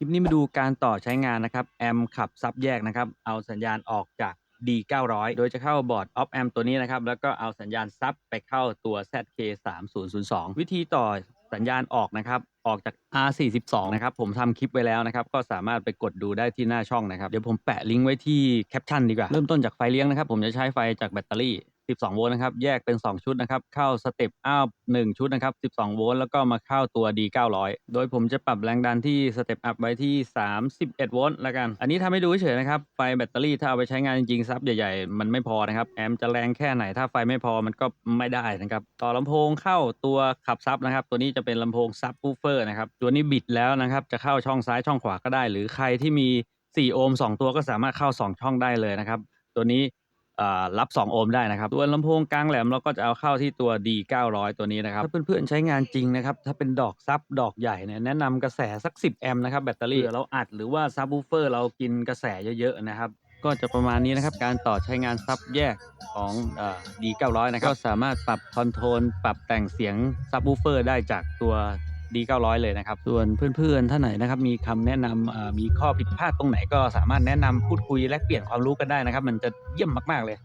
คลิปนี้มาดูการต่อใช้งานนะครับแอมขับซับแยกนะครับ เอาสัญญาณออกจาก D 900 โดยจะเข้าบอร์ดออฟแอมตัวนี้นะครับ แล้วก็เอาสัญญาณซับไปเข้าตัว ZK 3 0 0 2 วิธีต่อสัญญาณออกนะครับ ออกจาก R 4 2 นะครับ ผมทำคลิปไว้แล้วนะครับ ก็สามารถไปกดดูได้ที่หน้าช่องนะครับ เดี๋ยวผมแปะลิงก์ไว้ที่แคปชั่นดีกว่า เริ่มต้นจากไฟเลี้ยงนะครับ ผมจะใช้ไฟจากแบตเตอรี่ 12 โวลต์นะครับ แยกเป็น 2 ชุดนะครับ เข้าสเต็ปอัพ1ชุดนะครับ 12 โวลต์แล้วก็มาเข้าตัว D 900 โดยผมจะปรับแรงดันที่สเต็ปอัพไว้ที่ 31 โวลต์แล้วกัน อันนี้ทำให้ดูเฉยนะครับ ไฟแบตเตอรี่ถ้าเอาไปใช้งานจริงๆซับใหญ่ๆ มันไม่พอนะครับ แอมจะแรงแค่ไหนถ้าไฟไม่พอมันก็ไม่ได้นะครับ ต่อลำโพงเข้าตัวขับซับนะครับ ตัวนี้จะเป็นลำโพงซับวูเฟอร์นะครับ ตัวนี้บิดแล้วนะครับ จะเข้าช่องซ้ายช่องขวาก็ได้ หรือใครที่มี 4 โอห์ม2 ตัวก็สามารถเข้า 2 ช่องได้เลยนะครับ ตัวนี้ รับ 2 โอห์มได้นะครับตัวลำโพงกลางแหลมเราก็จะเอาเข้าที่ตัว D 900 ตัวนี้นะครับ ถ้าเพื่อนๆใช้งานจริงนะครับ ถ้าเป็นดอกซับดอกใหญ่เนี่ยแนะนำกระแสสัก 10 แอมป์นะครับ แบตเตอรี่เราอัดหรือว่าซับวูเฟอร์เรากินกระแสเยอะๆนะครับก็จะประมาณนี้นะครับ การต่อใช้งานซับแยกของเอ่อ D 900 นะครับ ก็สามารถปรับคอนโทรล ปรับแต่งเสียงซับวูเฟอร์ได้จากตัว D 900 เลยนะครับ ส่วนเพื่อนๆท่านไหนนะครับมีคำแนะนำมีข้อผิดพลาดตรงไหนก็สามารถแนะนำพูดคุยแลกเปลี่ยนความรู้กันได้นะครับ มันจะเยี่ยมมากๆเลย